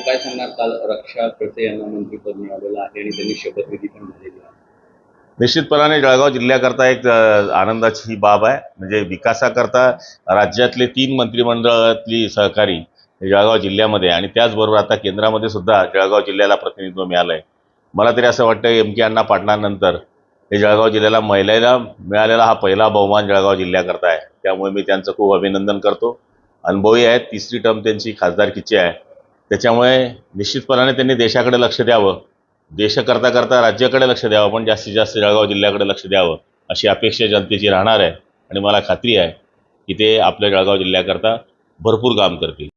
रक्षा खडसे यांना मंत्रीपद मिळालेलं आहे आणि त्यांनी शपथविधी पण झालेली आहे. निश्चितपणाने जळगाव जिल्ह्याकरता एक आनंदाची ही बाब आहे. म्हणजे विकासाकरता राज्यातले तीन मंत्रिमंडळातली सहकारी जळगाव जिल्ह्यामध्ये आणि त्याचबरोबर आता केंद्रामध्ये सुद्धा जळगाव जिल्ह्याला प्रतिनिधित्व मिळालं आहे मला तरी असं वाटतं एम के अण्णा पाटणानंतर हे जळगाव जिल्ह्याला महिलेला मिळालेला हा पहिला बहुमान जळगाव जिल्ह्याकरता आहे. त्यामुळे मी त्यांचं खूप अभिनंदन करतो. अनुभवी आहेत तिसरी टर्म त्यांची खासदारकीची आहे. त्याच्यामुळे निश्चितपणाने त्यांनी देशाकडे लक्ष द्यावं. देश करता करता राज्याकडे लक्ष द्यावं पण जास्तीत जास्त जळगाव जिल्ह्याकडे लक्ष द्यावं अशी अपेक्षा जनतेची राहणार आहे. आणि मला खात्री आहे की ते आपल्या जळगाव जिल्ह्याकरता भरपूर काम करतील.